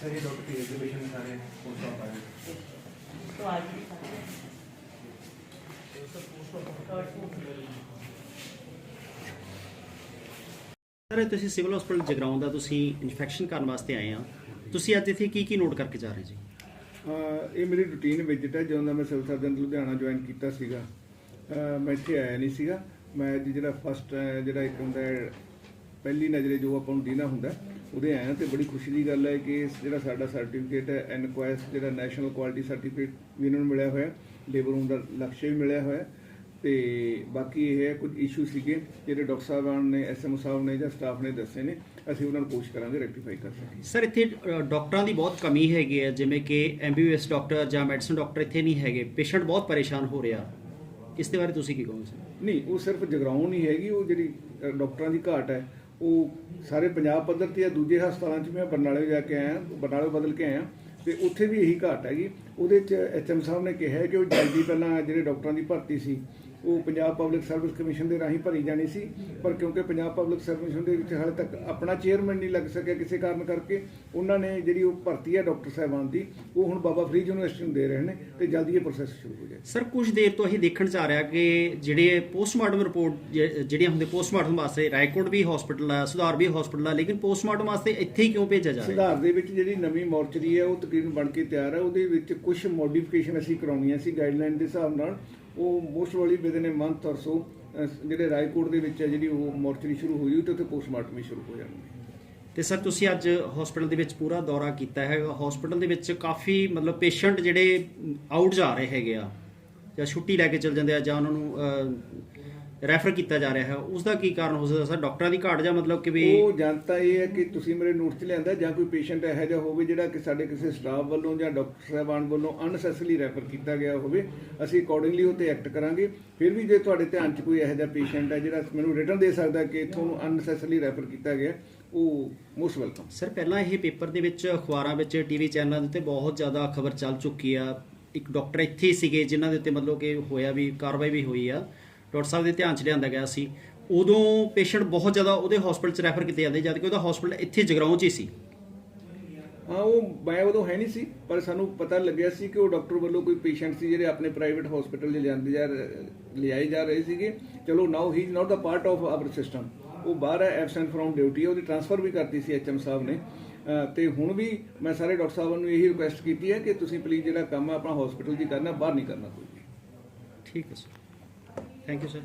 Sir ये doctor की exhibition सारे पोस्ट ऑफ आए तो आज भी सारे ਸਰ ਤੁਸੀਂ ਸਿਵਲ ਹਸਪੀਟਲ ਜਗਰਾਉਂ ਦਾ ਤੁਸੀਂ ਇਨਫੈਕਸ਼ਨ ਕਰਨ ਵਾਸਤੇ ਆਏ ਆ ਤੁਸੀਂ ਅੱਜ ਇੱਥੇ ਕੀ ਕੀ ਨੋਟ ਕਰਕੇ ਜਾ ਰਹੇ ਜੀ ਅਹ ਇਹ ਮੇਰੀ ਰੂਟੀਨ ਵਿਜ਼ਿਟ ਹੈ ਜਦੋਂ ਦਾ ਮੈਂ ਸਿਵਲ ਸਰਜਨ ਲੁਧਿਆਣਾ ਜੁਆਇਨ ਕੀਤਾ ਸੀਗਾ ਅਹ ਮੈਂ ਇੱਥੇ ਆਇਆ ਨਹੀਂ ਸੀਗਾ ਮੈਂ ਅੱਜ ਜਿਹੜਾ ਫਸਟ ਜਿਹੜਾ ਇੱਕ ਹੁੰਦਾ ਹੈ, ਪਹਿਲੀ ਨਜ਼ਰੇ ਜੋ ਆਪਾਂ ਨੂੰ ਦੀਨਾ ਹੁੰਦਾ ਉਹਦੇ ਆਇਆ ਤੇ ਬੜੀ ਖੁਸ਼ੀ ਦੀ ਗੱਲ ਹੈ ਕਿ ਜਿਹੜਾ ਸਾਡਾ ਸਰਟੀਫਿਕੇਟ ਹੈ ਐਨਕੁਆਇਸ ਜਿਹੜਾ ਨੈਸ਼ਨਲ ਕੁਆਲਿਟੀ ਸਰਟੀਫਿਕੇਟ ਵੀ ਇਹਨਾਂ ਨੂੰ ਮਿਲਿਆ ਹੋਇਆ ਲੇਬਰ ਰੂਮ ਦਾ ਲਕਸ਼ਯ ਵੀ ਮਿਲਿਆ ਹੋਇਆ। ਤੇ ਬਾਕੀ ਇਹ ਹੈ ਕੁਝ ਇਸ਼ੂ ਸੀਗੇ ਜਿਹੜੇ ਡਾਕਟਰ ਸਾਹਿਬਾਨ ਨੇ ਐਸਐਮਓ ਸਾਹਿਬ ਨੇ ਜਾਂ ਸਟਾਫ ਨੇ ਦੱਸੇ ਨੇ ਅਸੀਂ ਉਹਨਾਂ ਨੂੰ ਕੋਸ਼ਿਸ਼ ਕਰਾਂਗੇ ਰੈਕਟੀਫਾਈ ਕਰ ਸਕੀਏ। ਸਰ ਇੱਥੇ ਡਾਕਟਰਾਂ ਦੀ ਬਹੁਤ ਕਮੀ ਹੈਗੀ ਹੈ ਜਿਵੇਂ ਕਿ ਐਮਬੀਬੀਐਸ ਡਾਕਟਰ ਜਾਂ ਮੈਡੀਸਨ ਡਾਕਟਰ ਇੱਥੇ ਨਹੀਂ ਹੈਗੇ। ਪੇਸ਼ੈਂਟ ਬਹੁਤ ਪਰੇਸ਼ਾਨ ਹੋ ਰਿਹਾ। ਇਸ ਦੇ ਬਾਰੇ ਤੁਸੀਂ ਕੀ ਕਹੋਗੇ ਸਰ ਨਹੀਂ ਉਹ ਸਿਰਫ ਜਗਰਾਉਂ ਨਹੀਂ ਹੈਗੀ ਉਹ ਜਿਹੜੀ ਡਾਕਟਰਾਂ ਦੀ ਘਾਟ ਹੈ ਉਹ ਸਾਰੇ ਪੰਜਾਬ ਪੱਧਰ ਤੇ ਆ, ਦੂਜੇ ਹਸਪਤਾਲਾਂ 'ਚ ਮੈਂ ਬਰਨਾਲੇ ਜਾ ਕੇ ਆਇਆ, ਬਰਨਾਲੇ ਬਦਲ ਕੇ ਆਇਆ, ਤੇ ਉੱਥੇ ਵੀ ਇਹੀ ਘਾਟ ਹੈਗੀ। ਉਹਦੇ 'ਚ ਐਚਐਮ ਸਾਹਿਬ ਨੇ ਕਿਹਾ ਕਿ ਉਹ ਜਲਦੀ ਪਹਿਲਾਂ ਜਿਹੜੇ ਡਾਕਟਰਾਂ ਦੀ ਭਰਤੀ ਸੀ ਉਹ ਪੰਜਾਬ ਪਬਲਿਕ ਸਰਵਿਸ ਕਮਿਸ਼ਨ ਦੇ ਰਾਹੀਂ ਭਰੀ ਜਾਣੀ ਸੀ ਪਰ ਕਿਉਂਕਿ ਪੰਜਾਬ ਪਬਲਿਕ ਸਰਵਿਸ ਕਮਿਸ਼ਨ ਦੇ ਵਿੱਚ ਹਾਲੇ ਤੱਕ ਆਪਣਾ ਚੇਅਰਮੈਨ ਨਹੀਂ ਲੱਗ ਸਕਿਆ ਕਿਸੇ ਕਾਰਨ ਕਰਕੇ ਉਹਨਾਂ ਨੇ ਜਿਹੜੀ ਉਹ ਭਰਤੀ ਹੈ ਡਾਕਟਰ ਸਾਹਿਬਾਨ ਦੀ ਉਹ ਹੁਣ ਬਾਬਾ ਫਰੀਦ ਯੂਨੀਵਰਸਿਟੀ ਨੂੰ ਦੇ ਰਹੇ ਨੇ ਤੇ ਜਲਦੀ ਇਹ ਪ੍ਰੋਸੈਸ ਸ਼ੁਰੂ ਹੋ ਜਾਏ ਸਰ ਕੁਝ ਦੇਰ ਤੋਂ ਅਸੀਂ ਦੇਖਣ ਚ ਆ ਰਿਹਾ ਕਿ ਜਿਹੜੇ ਪੋਸਟਮਾਰਟਮ ਰਿਪੋਰਟ ਜਿਹੜੀਆਂ ਹੁੰਦੇ ਪੋਸਟਮਾਰਟਮ ਵਾਸਤੇ ਰਾਏਕੋਟ ਵੀ ਹਸਪੀਟਲ ਆ ਸੁਧਾਰ ਵੀ ਹਸਪੀਟਲ ਆ ਲੇਕਿਨ ਪੋਸਟਮਾਰਟਮ ਵਾਸਤੇ ਇੱਥੇ ਹੀ ਕਿਉਂ ਭੇਜਿਆ ਜਾ ਰਿਹਾ? ਸੁਧਾਰ ਦੇ ਵਿੱਚ ਜਿਹੜੀ ਨਵੀਂ ਮੋਰਚਰੀ ਹੈ ਉਹ ਤਕਰੀਬਨ ਬਣ ਕੇ ਤਿਆਰ ਹੈ ਉਹਦੇ ਵਿੱਚ ਕੁਝ ਮੋਡੀਫਿਕੇਸ਼ਨ ਅਸੀਂ ਕਰਾਉਣੀਆਂ ਸੀ ਗਾਈਡਲਾਈਨ ਦੇ ਹਿਸਾਬ ਨਾਲ, ਉਹ ਮੋਸਟ ਵਾਲੀ ਵਿਦਨ ਅ ਮੰਥ ਔਰ ਸੋ ਜਿਹੜੇ ਰਾਏਕੋਟ ਦੇ ਵਿੱਚ ਹੈ ਜਿਹੜੀ ਉਹ ਮੋਰਚਰੀ ਸ਼ੁਰੂ ਹੋ ਹੋਈ ਤੇ ਉੱਥੇ ਪੋਸਟਮਾਰਟਮ ਵੀ ਸ਼ੁਰੂ ਹੋ ਜਾਣਗੇ। ਤੇ ਸਰ, ਤੁਸੀਂ ਅੱਜ ਹਸਪੀਟਲ ਦੇ ਵਿੱਚ ਪੂਰਾ ਦੌਰਾ ਕੀਤਾ ਹੈਗਾ ਹਸਪੀਟਲ ਦੇ ਵਿੱਚ ਕਾਫੀ ਮਤਲਬ ਪੇਸ਼ੈਂਟ ਜਿਹੜੇ ਆਊਟ ਜਾ ਰਹੇ ਹੈਗੇ ਆ, ਜਾਂ ਛੁੱਟੀ ਲੈ ਕੇ ਚਲ ਜਾਂਦੇ ਆ, ਜਾਂ ਉਹਨਾਂ ਨੂੰ ਰੈਫਰ ਕੀਤਾ ਜਾ ਰਿਹਾ ਹੈ। ਉਸ ਦਾ ਕੀ ਕਾਰਨ ਹੋ ਸਕਦਾ? ਸਰ ਡਾਕਟਰਾਂ ਦੀ ਘਾਟ ਜਾਂ ਮਤਲਬ ਕਿ ਵੀ ਉਹ ਜਨਤਾ ਇਹ ਹੈ ਕਿ ਤੁਸੀਂ ਮੇਰੇ ਨੋਟ 'ਚ ਲਿਆਂਦਾ ਜਾਂ ਕੋਈ ਪੇਸ਼ੈਂਟ ਇਹੋ ਜਿਹਾ ਹੋਵੇ ਜਿਹੜਾ ਕਿ ਸਾਡੇ ਕਿਸੇ ਸਟਾਫ ਵੱਲੋਂ ਜਾਂ ਡਾਕਟਰ ਸਾਹਿਬਾਨ ਵੱਲੋਂ ਅਨਸੈਸਰਲੀ ਰੈਫਰ ਕੀਤਾ ਗਿਆ ਹੋਵੇ। ਅਸੀਂ ਅਕੋਰਡਿੰਗਲੀ ਉਹ ਤੇ ਐਕਟ ਕਰਾਂਗੇ। ਫਿਰ ਵੀ ਜੇ ਤੁਹਾਡੇ ਧਿਆਨ 'ਚ ਕੋਈ ਇਹੋ ਜਿਹਾ ਪੇਸ਼ੈਂਟ ਹੈ ਜਿਹੜਾ ਮੈਨੂੰ ਰਿਟਰਨ ਦੇ ਸਕਦਾ ਕਿ ਤੁਹਾਨੂੰ ਅਨਸੈਸਰਲੀ ਰੈਫਰ ਕੀਤਾ ਗਿਆ ਉਹ ਮੋਸਟ ਵੈਲਕਮ ਸਰ ਪਹਿਲਾਂ ਇਹ ਪੇਪਰ ਦੇ ਵਿੱਚ ਅਖਬਾਰਾਂ ਵਿੱਚ ਟੀਵੀ ਚੈਨਲਾਂ ਦੇ ਉੱਤੇ ਬਹੁਤ ਜ਼ਿਆਦਾ ਖਬਰ ਚੱਲ ਚੁੱਕੀ ਆ। ਇੱਕ ਡਾਕਟਰ ਇੱਥੇ ਸੀਗੇ ਜਿਨ੍ਹਾਂ ਦੇ ਉੱਤੇ ਮਤਲਬ ਕਿ ਹੋਇਆ ਵੀ ਕਾਰਵਾਈ ਵੀ ਹੋਈ ਆ। ਡਾਕਟਰ ਸਾਹਿਬ ਦੇ ਧਿਆਨ 'ਚ ਲਿਆਂਦਾ ਗਿਆ ਸੀ। ਉਦੋਂ ਪੇਸ਼ੈਂਟ ਬਹੁਤ ਜ਼ਿਆਦਾ ਉਹਦੇ ਹਸਪੀਟਲ 'ਚ ਰੈਫਰ ਕੀਤੇ ਜਾਂਦੇ ਜਦ ਕਿ ਉਹਦਾ ਹਸਪੀਟਲ ਇੱਥੇ ਜਗਰਾਉਂ 'ਚ ਹੀ ਸੀ। ਹਾਂ ਉਹ ਮੈਂ ਉਦੋਂ ਹੈ ਨਹੀਂ ਸੀ ਪਰ ਸਾਨੂੰ ਪਤਾ ਲੱਗਿਆ ਸੀ ਕਿ ਉਹ ਡਾਕਟਰ ਵੱਲੋਂ ਕੋਈ ਪੇਸ਼ੈਂਟ ਸੀ ਜਿਹੜੇ ਆਪਣੇ ਪ੍ਰਾਈਵੇਟ ਹਸਪੀਟਲ 'ਚ ਲਿਆਂਦੇ ਜਾ ਲਿਆਏ ਜਾ ਰਹੇ ਸੀਗੇ। ਚਲੋ now he is not the part of our system ਉਹ ਬਾਹਰ ਹੈ ਐਬਸੈਂਟ ਫਰੋਮ ਡਿਊਟੀ ਉਹਦੀ ਟ੍ਰਾਂਸਫਰ ਵੀ ਕਰਤੀ ਸੀ ਐਚਐਮ ਸਾਹਿਬ ਨੇ। ਤੇ ਹੁਣ ਵੀ ਮੈਂ ਸਾਰੇ ਡਾਕਟਰ ਸਾਹਿਬਾਂ ਨੂੰ ਇਹੀ ਰਿਕੁਐਸਟ ਕੀਤੀ ਹੈ ਕਿ ਤੁਸੀਂ ਪਲੀਜ਼ ਜਿਹੜਾ ਕੰਮ ਆਪਣਾ ਹਸਪੀਟਲ 'ਚ ਕਰਨਾ ਬਾਹਰ ਨਹੀਂ ਕਰਨਾ ਕੋਈ। ਠੀਕ ਹੈ ਸਰ Thank you, sir.